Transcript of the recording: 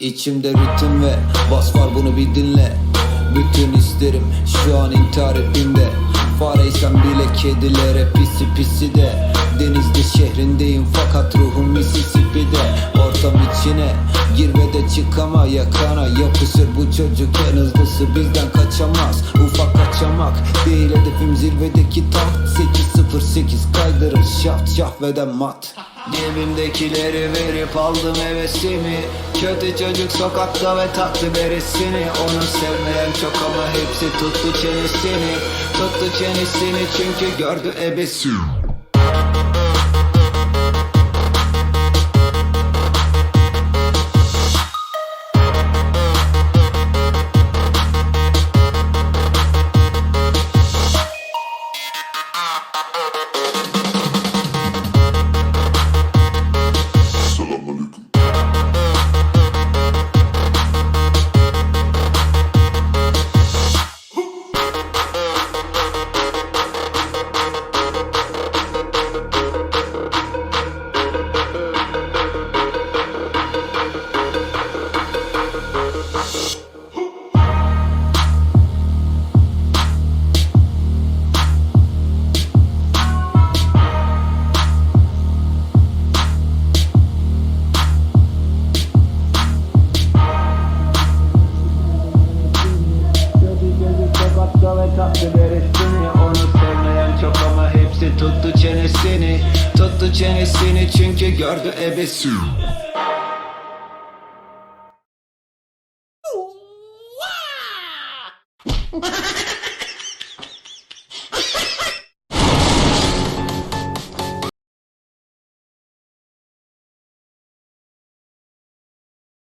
içimde ritim ve bas var bunu bir dinle. Bütün isterim şu an intihar ettiğimde Fareysen bile kedilere pisi pisi de. Denizli şehrindeyim fakat ruhum Mississippi'de. Ortam içine gir ve de çık ama yakana Yapışır bu çocuk. En hızlısı bizden kaçamaz Ufak kaçamak. Değil hedefim zirvedeki taht. 808 kaydırır şaft şahveden mat Cebimdekileri verip aldım hevesimi. Kötü çocuk sokakta ve taktı beresini Onu sevmeyen çok ama hepsi tuttu çenesini. Tuttu çenesini çünkü gördü ebesi Tuttu çenesini çünkü gördü ebesi Wow!